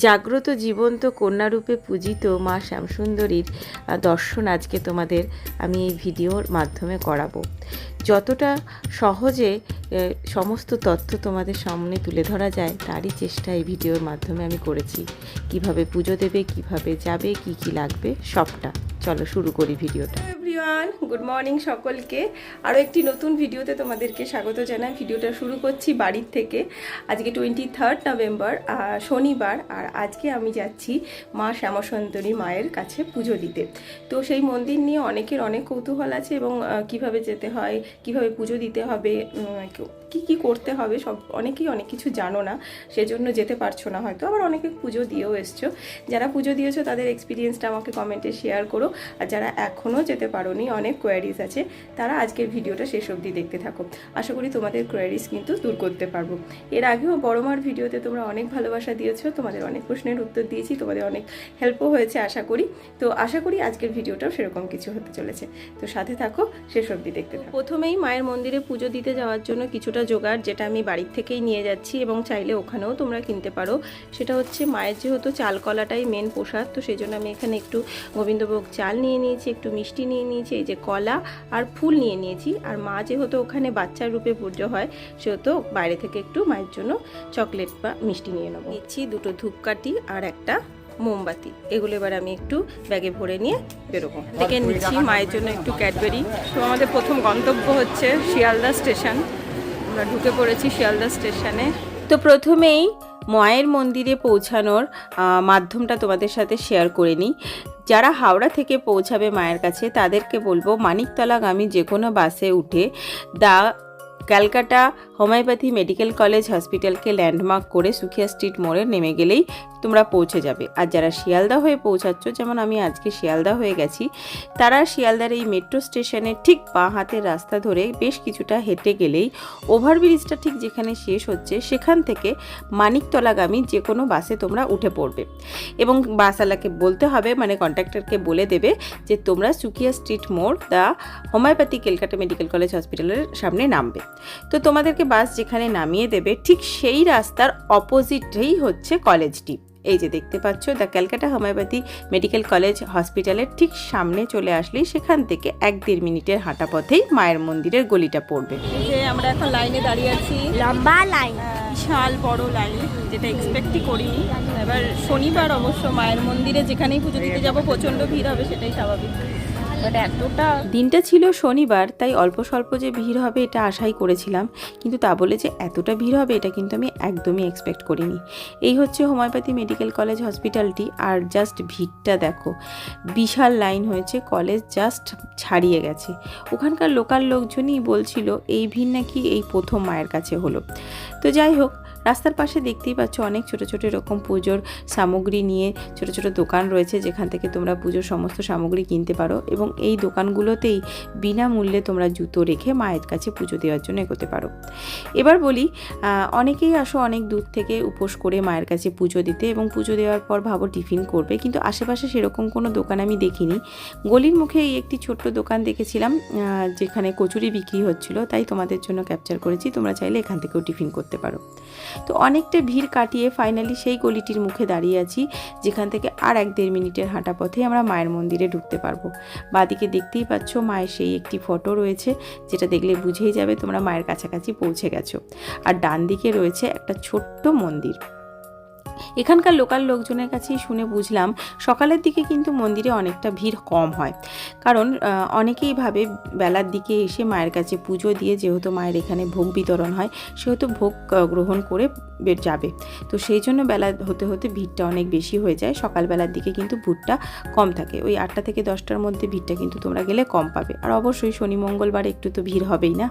জাগ্রত জীবন্ত কন্যারূপে পূজিত মা শ্যামসুন্দরীর দর্শন আজকে তোমাদের আমি এই ভিডিওর মাধ্যমে করাবো। যতটা সহজে সমস্ত তথ্য তোমাদের সামনে তুলে ধরা যায়, তারই চেষ্টা এই ভিডিওর মাধ্যমে আমি করেছি। কীভাবে পুজো দেবে, কীভাবে যাবে, কি কি লাগবে, সবটা। চলো শুরু করি ভিডিওটা। এভরিওয়ান গুড মর্নিং সকলকে। আরও একটি নতুন ভিডিওতে তোমাদেরকে স্বাগত জানাই। ভিডিওটা শুরু করছি বাড়ির থেকে। আজকে টোয়েন্টি থার্ড নভেম্বর শনিবার, আর আজকে আমি যাচ্ছি মা শ্যামসুন্দরী মায়ের কাছে পুজো দিতে। তো সেই মন্দির নিয়ে অনেকের অনেক কৌতূহল আছে এবং কীভাবে যেতে হয়, কীভাবে পুজো দিতে হবে কি কি করতে হবে, সব অনেকেই অনেক কিছু জানো না, সেজন্য যেতে পারছ না হয়তো। আবার অনেকে পুজো দিয়েও এসছো। যারা পুজো দিয়েছ, তাদের এক্সপিরিয়েন্সটা আমাকে কমেন্টে শেয়ার করো। আর যারা এখনও যেতে পারোনি, অনেক কোয়ারিজ আছে, তারা আজকের ভিডিওটা শেষ অবধি দেখতে থাকো। আশা করি তোমাদের কোয়ারিজ কিন্তু দূর করতে পারব। এর আগেও বড়মার ভিডিওতে তোমরা অনেক ভালোবাসা দিয়েছ, তোমাদের অনেক প্রশ্নের উত্তর দিয়েছি, তোমাদের অনেক হেল্পও হয়েছে, আশা করি। তো আশা করি আজকের ভিডিওটাও সেরকম কিছু হতে চলেছে। তো সাথে থাকো, শেষ অবধি দেখতে থাকো। প্রথমেই মায়ের মন্দিরে পুজো দিতে যাওয়ার জন্য কিছুটা জোগাড় যেটা আমি বাড়ির থেকেই নিয়ে যাচ্ছি এবং চাইলে ওখানেও তোমরা কিনতে পারো। সেটা হচ্ছে মায়ের যেহেতু চাল কলাটাই মেন প্রসাদ, তো সেই জন্য আমি এখানে একটু গোবিন্দভোগ চাল নিয়ে নিয়েছি, একটু মিষ্টি নিয়ে নিয়েছি, এই যে কলা আর ফুল নিয়ে নিয়েছি। আর মা যেহেতু ওখানে বাচ্চার রূপে পুজো হয়, সেহেতু বাইরে থেকে একটু মায়ের জন্য চকলেট বা মিষ্টি নিয়ে নেব। নিচ্ছি দুটো ধূপকাঠি আর একটা মোমবাতি। এগুলো এবার আমি একটু ব্যাগে ভরে নিয়ে বেরোবো। থেকে নিচ্ছি মায়ের জন্য একটু ক্যাডবেরি। তো আমাদের প্রথম গন্তব্য হচ্ছে শিয়ালদা স্টেশন। আমরা ঢুকে পড়েছি শিয়ালদা স্টেশনে। তো প্রথমেই মায়ের মন্দিরে পৌঁছানোর মাধ্যমটা তোমাদের সাথে শেয়ার করে নিই। যারা হাওড়া থেকে পৌঁছাবে মায়ের কাছে, তাদেরকে বলব মানিকতলাগামী যে কোনো বাসে উঠে দা, ক্যালকাটা হোমিওপ্যাথি মেডিকেল কলেজ হসপিটালকে ল্যান্ডমার্ক করে সুখিয়া স্ট্রিট মোড়ে নেমে গেলেই তোমরা পৌঁছে যাবে। আর যারা শিয়ালদা হয়ে পৌঁছাচ্ছ, যেমন আমি আজকে শিয়ালদা হয়ে গেছি, তারা শিয়ালদার এই মেট্রো স্টেশনের ঠিক বাঁ হাতের রাস্তা ধরে বেশ কিছুটা হেঁটে গেলেই ওভারব্রিজটা ঠিক যেখানে শেষ হচ্ছে, সেখান থেকে মানিকতলাগামী যে কোনো বাসে তোমরা উঠে পড়বে। এবং বাসওয়ালাকে বলতে হবে মানে কন্ট্রাক্টরকে বলে দেবে যে তোমরা সুকিয়া স্ট্রিট মোড় the homoeopathy Calcutta medical college হসপিটালের সামনে নামবে। তো তোমাদেরকে বাস যেখানে নামিয়ে দেবে ঠিক সেই রাস্তার অপোজিটেই হচ্ছে কলেজটি। এই যে দেখতে পাচ্ছ the Calcutta homoeopathy medical college হসপিটালের ঠিক সামনে চলে আসলেই সেখান থেকে এক দেড় মিনিটের হাঁটা পথেই মায়ের মন্দিরের গলিটা পড়বে। যে আমরা এখন লাইনে দাঁড়িয়ে আছি। লম্বা লাইন বিশাল বড় লাইন যেটা এক্সপেক্টই করিনি। এবার শনিবার অবশ্য মায়ের মন্দিরে যেখানেই পুজো দিতে যাব প্রচণ্ড ভিড় হবে সেটাই স্বাভাবিক। বাট এতটা দিনটা ছিল শনিবার, তাই অল্প স্বল্প যে ভিড় হবে এটা আশাই করেছিলাম। কিন্তু তা বলে যে এতটা ভিড় হবে এটা কিন্তু আমি একদমই এক্সপেক্ট করিনি। এই হচ্ছে হোমিওপ্যাথি মেডিকেল কলেজ হসপিটালটি, আর জাস্ট ভিড়টা দেখো। বিশাল লাইন হয়েছে, কলেজ জাস্ট ছাড়িয়ে গেছে। ওখানকার লোকাল লোকজনই বলছিল, এই ভিড় নাকি এই প্রথম মায়ের কাছে হলো। তো যাই হোক রাস্তার পাশে দেখতেই পাচ্ছ অনেক ছোট ছোট এরকম পুজোর সামগ্রী নিয়ে ছোট ছোট দোকান রয়েছে, যেখান থেকে তোমরা পুজোর সমস্ত সামগ্রী কিনতে পারো এবং এই দোকানগুলোতেই বিনামূল্যে তোমরা জুতো রেখে মায়ের কাছে পুজো দেওয়ার জন্য এগোতে পারো। এবার বলি অনেকেই আসো অনেক দূর থেকে উপোস করে মায়ের কাছে পুজো দিতে এবং পুজো দেওয়ার পর ভাবো টিফিন করবে, কিন্তু আশেপাশে সেরকম কোনো দোকান আমি দেখিনি। গলির মুখে এই একটি ছোট্ট দোকান দেখেছিলাম যেখানে কচুরি বিক্রি হচ্ছিল, তাই তোমাদের জন্য ক্যাপচার করেছি, তোমরা চাইলে এখান থেকেও টিফিন করতে পারো। তো অনেকটা ভিড় কাটিয়ে ফাইনালি সেই গলিটির মুখে দাঁড়িয়ে আছি, যেখান থেকে আর এক দেড় মিনিটের হাঁটা পথে আমরা মায়ের মন্দিরে ঢুকতে পারব। বাদিকে দেখতেই পাচ্ছ মায়ের সেই একটি ফটো রয়েছে, যেটা দেখলে বুঝেই যাবে তোমরা মায়ের কাছাকাছি পৌঁছে গেছো। আর ডান দিকে রয়েছে একটা ছোট্ট মন্দির। এখানকার লোকাল লোকজনের কাছেই শুনে বুঝলাম সকালের দিকে কিন্তু মন্দিরে অনেকটা ভিড় কম হয়। কারণ অনেকেই ভাবে বেলার দিকে এসে মায়ের কাছে পুজো দিয়ে যেহেতু মায়ের এখানে ভোগ বিতরণ হয়, সেহেতু ভোগ গ্রহণ করে যাবে। তো সেই জন্য বেলা হতে হতে ভিড়টা অনেক বেশি হয়ে যায়। সকালবেলার দিকে কিন্তু ভিড়টা কম থাকে। ওই আটটা থেকে দশটার মধ্যে ভিড়টা কিন্তু তোমরা গেলে কম পাবে। আর অবশ্যই শনি, মঙ্গলবার একটু তো ভিড় হবেই না।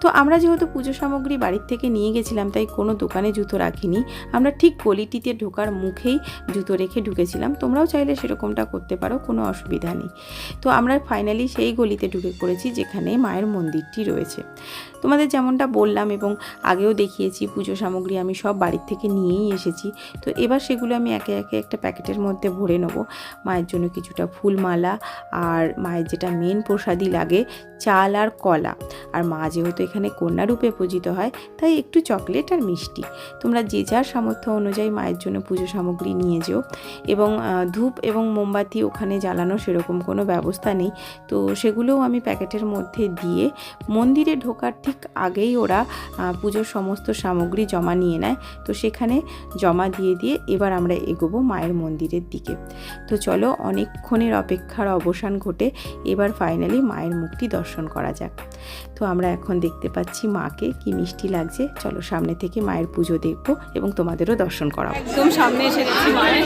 তো আমরা যেহেতু পুজো সামগ্রী বাড়ির থেকে নিয়ে গেছিলাম, তাই কোনো দোকানে জুতো রাখিনি। আমরা ঠিক গলিটিতে ঢোকার মুখেই জুতো রেখে ঢুকেছিলাম। তোমরাও চাইলে সেরকমটা করতে পারো, কোনো অসুবিধা নেই। তো আমরা ফাইনালি সেই গলিতে ঢুকে পড়েছি যেখানে মায়ের মন্দিরটি রয়েছে। তোমাদের যেমনটা বললাম এবং আগেও দেখিয়েছি, পুজো সামগ্রী আমি সব বাড়ির থেকে নিয়েই এসেছি। তো এবার সেগুলো আমি একে একে একটা প্যাকেটের মধ্যে ভরে নেব। মায়ের জন্য কিছুটা ফুলমালা আর মায়ের যেটা মেন প্রসাদই লাগে চাল আর কলা। আর মা যেহেতু এখানে কন্যারূপে পূজিত হয়, তাই একটু চকলেট আর মিষ্টি। তোমরা যে যার সামর্থ্য অনুযায়ী মায়ের জন্য পুজো সামগ্রী নিয়ে যেও। এবং ধূপ এবং মোমবাতি ওখানে জ্বালানো সেরকম কোনো ব্যবস্থা নেই। তো সেগুলোও আমি প্যাকেটের মধ্যে দিয়ে মন্দিরে ঢোকার ঠিক আগেই ওরা পুজোর সমস্ত সামগ্রী জমা নিয়ে নেয়। তো সেখানে জমা দিয়ে দিয়ে এবার আমরা এগোবো মায়ের মন্দিরের দিকে। তো চলো অনেকক্ষণের অপেক্ষার অবসান ঘটে, এবার ফাইনালি মায়ের মুখটি দর্শন করা যাক। তো আমরা এখন দেখতে পাচ্ছি মাকে কি মিষ্টি লাগছে। চলো সামনে থেকে মায়ের পুজো দেখব এবং তোমাদেরও দর্শন করাবো। একদম সামনে এসে দেখছি মায়ের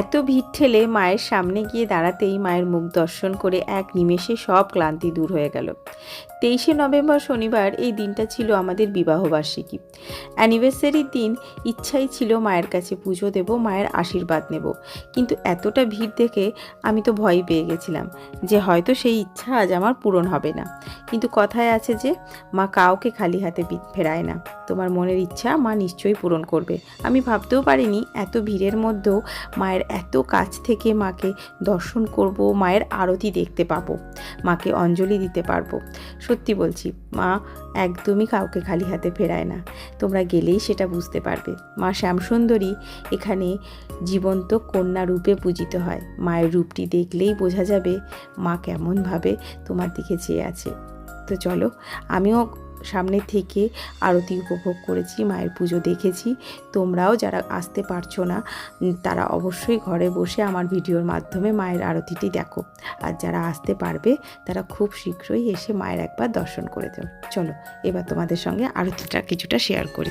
এত ভিড় ঠেলে মায়ের সামনে গিয়ে দাঁড়াতেই মায়ের মুখ দর্শন করে এক নিমেষে সব ক্লান্তি দূর হয়ে গেল। তেইশে নভেম্বর শনিবার এই দিনটা ছিল আমাদের বিবাহবার্ষিকী। অ্যানিভার্সারির দিন ইচ্ছাই ছিল মায়ের কাছে পুজো দেব, মায়ের আশীর্বাদ নেব। কিন্তু এতটা ভিড় দেখে আমি তো ভয় পেয়ে গেছিলাম যে হয়তো সেই ইচ্ছা আজ আমার পূরণ হবে না। কিন্তু কথায় আছে যে, মা কাউকে খালি হাতে ফেরায় না। তোমার মনের ইচ্ছা মা নিশ্চয়ই পূরণ করবে। আমি ভাবতেও পারিনি এত ভিড়ের মধ্যেও মায়ের এত কাছ থেকে মাকে দর্শন করব, মায়ের আরতি দেখতে পাবো, মাকে অঞ্জলি দিতে পারব। সত্যি বলছি, মা একদমই কাউকে খালি হাতে ফেরায় না। তোমরা গেলেই সেটা বুঝতে পারবে। মা শ্যামসুন্দরী এখানে জীবন্ত কন্যা রূপে পূজিত হয়। মায়ের রূপটি দেখলেই বোঝা যাবে মা কেমনভাবে তোমার দিকে চেয়ে আছে। তো চলো, আমিও সামনে থেকে আরতি উপভোগ করেছি, মায়ের পুজো দেখেছি। তোমরাও যারা আসতে পারছ না, তারা অবশ্যই ঘরে বসে আমার ভিডিওর মাধ্যমে মায়ের আরতিটি দেখো। আর যারা আসতে পারবে, তারা খুব শীঘ্রই এসে মায়ের একবার দর্শন করে দেব চলো, এবার তোমাদের সঙ্গে আরতিটা কিছুটা শেয়ার করি।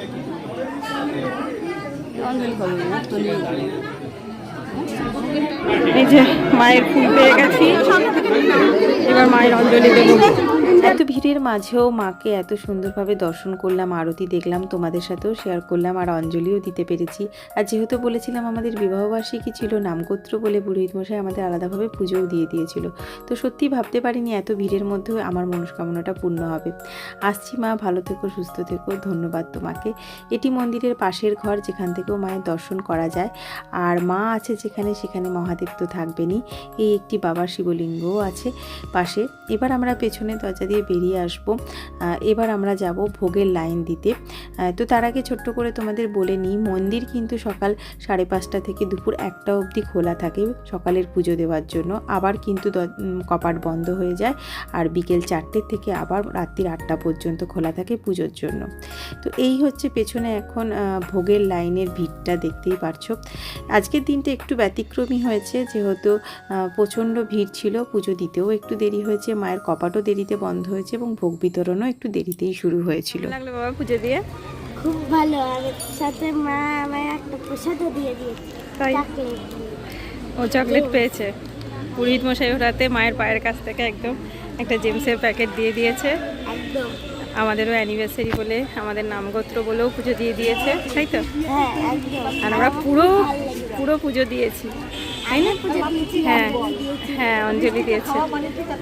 এই যে মায়ের ফুল পেয়ে গেছি। এবার মায়ের অঞ্জলি দেবো। এত ভিড়ের মাঝেও মাকে এত সুন্দরভাবে দর্শন করলাম আরতি দেখলাম তোমাদের সাথেও শেয়ার করলাম আর অঞ্জলিও দিতে পেরেছি। আর যেহেতু বলেছিলাম আমাদের বিবাহবার্ষিকী ছিল নামগোত্র বলে পুরোহিত মশাই আমাদের আলাদাভাবে পুজোও দিয়ে দিয়েছিল। তো সত্যি ভাবতে পারিনি এত ভিড়ের মধ্যেও আমার মনস্কামনাটা পূর্ণ হবে। আসছি মা ভালো থেকো সুস্থ থেকো ধন্যবাদ তোমাকে। এটি মন্দিরের পাশের ঘর যেখান থেকেও মায়ের দর্শন করা যায়। আর মা আছে যেখানে সেখানে মহাদেব তো থাকবেনই। এই একটি বাবার শিবলিঙ্গও আছে পাশে। এবার আমরা পেছনে দরজা দিয়ে বেরিয়ে আসব। এবার আমরা যাব ভোগের লাইন দিতে। তো তার আগে ছোট্ট করে তোমাদের বলে নিই, মন্দির কিন্তু সকাল সাড়ে পাঁচটা থেকে দুপুর একটা অবধি খোলা থাকে সকালের পুজো দেওয়ার জন্য। আবার কিন্তু কপাট বন্ধ হয়ে যায় আর বিকেল চারটের থেকে আবার রাত্রির আটটা পর্যন্ত খোলা থাকে পুজোর জন্য। তো এই হচ্ছে পেছনে এখন ভোগের লাইনের ভিড়টা দেখতেই পারছ। আজকের দিনটা একটু ব্যতিক্রমী হয়েছে, যেহেতু প্রচণ্ড ভিড় ছিল, পুজো দিতেও একটু দেরি হয়েছে, মায়ের কপাটও দেরিতে বন্ধ হয়েছে এবং ভোগ বিতরণও একটু দেরিতেই শুরু হয়েছিল। লাগল বাবা পুজো দিয়ে? খুব ভালো। আর সাথে মা আমায় একটা প্রসাদও দিয়ে দিয়েছে। তাই? ও চকলেট পেয়েছে। পুরোহিত মশাই ওর মায়ের পায়ের কাছ থেকে একদম একটা জেমসের প্যাকেট দিয়ে দিয়েছে। একদম। আমাদেরও অ্যানিভার্সারি বলে আমাদের নামগোত্র বলেও পুজো দিয়ে দিয়েছে তাই তো? হ্যাঁ আর আমরা পুরো পুরো পুজো দিয়েছি। তাই না হ্যাঁ হ্যাঁ অঞ্জলি দিয়েছে।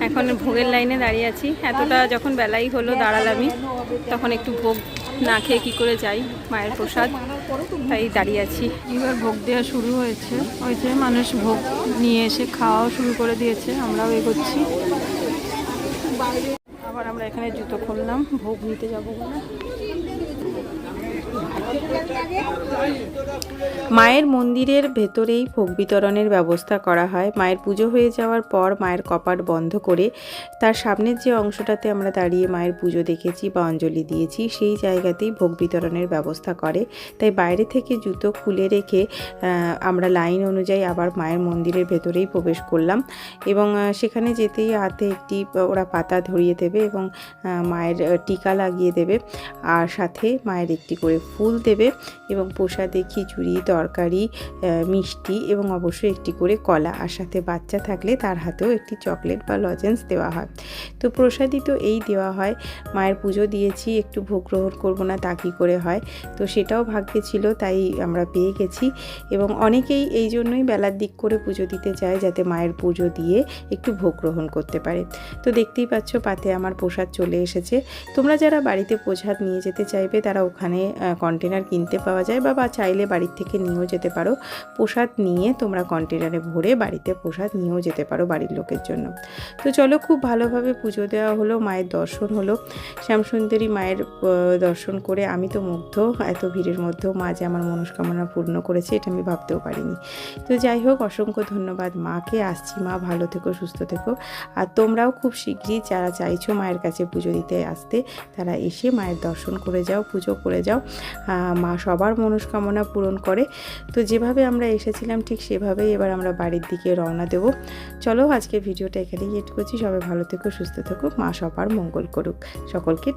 এখন ভোগের লাইনে দাঁড়িয়ে আছি। এতটা যখন বেলাই হলো দাঁড়ালামই তখন একটু ভোগ না খেয়ে কী করে যাই? মায়ের প্রসাদ। তাই দাঁড়িয়ে আছি। এবার ভোগ দেওয়া শুরু হয়েছে। ওই যে মানুষ ভোগ নিয়ে এসে খাওয়াও শুরু করে দিয়েছে। আমরাও এগোচ্ছি। আবার আমরা এখানে জুতো খুললাম। ভোগ নিতে যাব বলে। মায়ের মন্দিরের ভেতরেই ভোগ বিতরণের ব্যবস্থা করা হয়। মায়ের পুজো হয়ে যাওয়ার পর মায়ের কপাট বন্ধ করে তার সামনের যে অংশটাতে আমরা দাঁড়িয়ে মায়ের পুজো দেখেছি বা অঞ্জলি দিয়েছি, সেই জায়গাতেই ভোগ বিতরণের ব্যবস্থা করে। তাই বাইরে থেকে জুতো খুলে রেখে আমরা লাইন অনুযায়ী আবার মায়ের মন্দিরের ভেতরেই প্রবেশ করলাম এবং সেখানে যেতেই হাতে একটি, ওরা পাতা ধরিয়ে দেবে এবং মায়ের টিকা লাগিয়ে দেবে। আর সাথে মায়ের একটি করে ফুল দেবে এবং প্রসাদে খিচুড়ি, তরকারি মিষ্টি এবং অবশ্যই একটি করে কলা। আর সাথে বাচ্চা থাকলে তার হাতেও একটি চকলেট বা লজেন্স দেওয়া হয়। তো প্রসাদই তো এই দেওয়া হয়। মায়ের পুজো দিয়েছি, একটু ভোগ গ্রহণ করব না তা কী করে হয়? তো সেটাও ভাগ্যে ছিল, তাই আমরা পেয়ে গেছি। এবং অনেকেই এই জন্যই বেলার দিক করে পুজো দিতে চায়, যাতে মায়ের পুজো দিয়ে একটু ভোগ গ্রহণ করতে পারে। তো দেখতেই পাচ্ছ, পাতে আমার প্রসাদ চলে এসেছে। তোমরা যারা বাড়িতে প্রসাদ নিয়ে যেতে চাইবে, তারা ওখানে কন্টেনার কিনতে পাওয়া যায় বা বা চাইলে বাড়ির থেকে নিয়েও যেতে পারো। প্রসাদ নিয়ে তোমরা কন্টেনারে ভরে বাড়িতে প্রসাদ নিয়েও যেতে পারো বাড়ির লোকের জন্য। তো চলো খুব ভালোভাবে পুজো দেওয়া হলো, মায়ের দর্শন হলো। শ্যামসুন্দরী মায়ের দর্শন করে আমি তো মুগ্ধ, এত ভিড়ের মধ্যেও মা যে আমার মনস্কামনা পূর্ণ করেছে এটা আমি ভাবতেও পারিনি। তো যাই হোক, অসংখ্য ধন্যবাদ মাকে। আসছি মা, ভালো থেকো, সুস্থ থেকো। আর তোমরাও খুব শীঘ্রই যারা চাইছো মায়ের কাছে পুজো দিতে আসতে, তারা এসে মায়ের দর্শন করে যাও, পুজো করে যাও। মা সবার মনস্কামনা পূরণ করে। তো যেভাবে আমরা এসেছিলাম ঠিক সেভাবেই এবার আমরা বাড়ির দিকে রওনা দেব। চলো আজকে ভিডিওটা এখানেই এড করছি। সবাই ভালো থেকো, সুস্থ থেকো, মা সবার মঙ্গল করুক। সকলকে